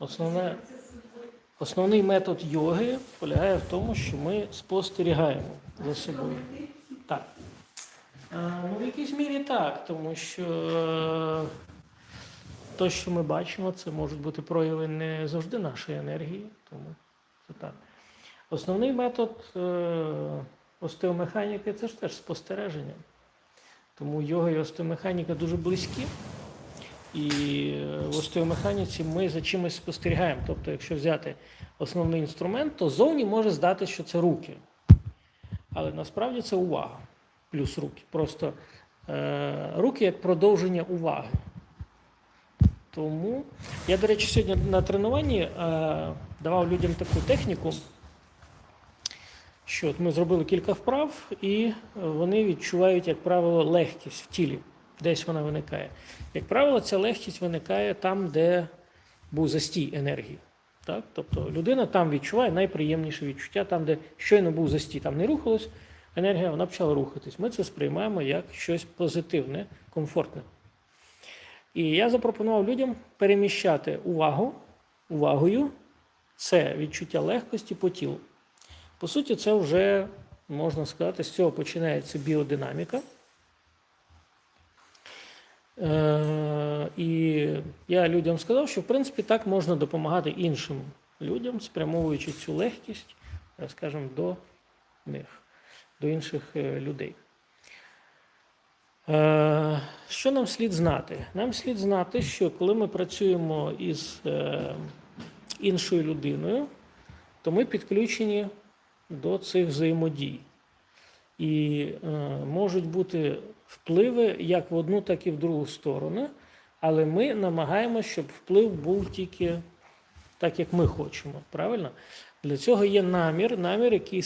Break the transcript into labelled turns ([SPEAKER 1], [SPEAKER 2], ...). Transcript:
[SPEAKER 1] Основне, основний метод йоги полягає в тому, що ми спостерігаємо за собою. Так. Е, Ну, в якійсь мірі так, тому що е, те, що ми бачимо, це можуть бути прояви не завжди нашої енергії. Тому це так. Основний метод е, остеомеханіки це ж теж спостереження. Тому йога і остеомеханіка дуже близькі. І е, в остеомеханіці ми за чимось спостерігаємо. Тобто, якщо взяти основний інструмент, то зовні може здати, що це руки. Але насправді це увага плюс руки. Просто е, руки як продовження уваги. Тому я, до речі, сьогодні на тренуванні е, давав людям таку техніку, що от ми зробили кілька вправ, і вони відчувають, як правило, легкість в тілі. Десь вона виникає. Як правило, ця легкість виникає там, де був застій енергії. Так? Тобто людина там відчуває найприємніше відчуття, там, де щойно був застій, там не рухалась енергія, вона почала рухатись. Ми це сприймаємо як щось позитивне, комфортне. І я запропонував людям переміщати увагу, увагою це відчуття легкості по тілу. По суті, це вже можна сказати, з цього починається біодинаміка. Е, І я людям сказав, що в принципі так можна допомагати іншим людям, спрямовуючи цю легкість, е, скажімо, до них, до інших е, людей. Що нам слід знати? Нам слід знати, що коли ми працюємо із іншою людиною, то ми підключені до цих взаємодій. І можуть бути впливи як в одну, так і в другу сторону, але ми намагаємося, щоб вплив був тільки так, як ми хочемо. Правильно? Для цього є намір, намір, який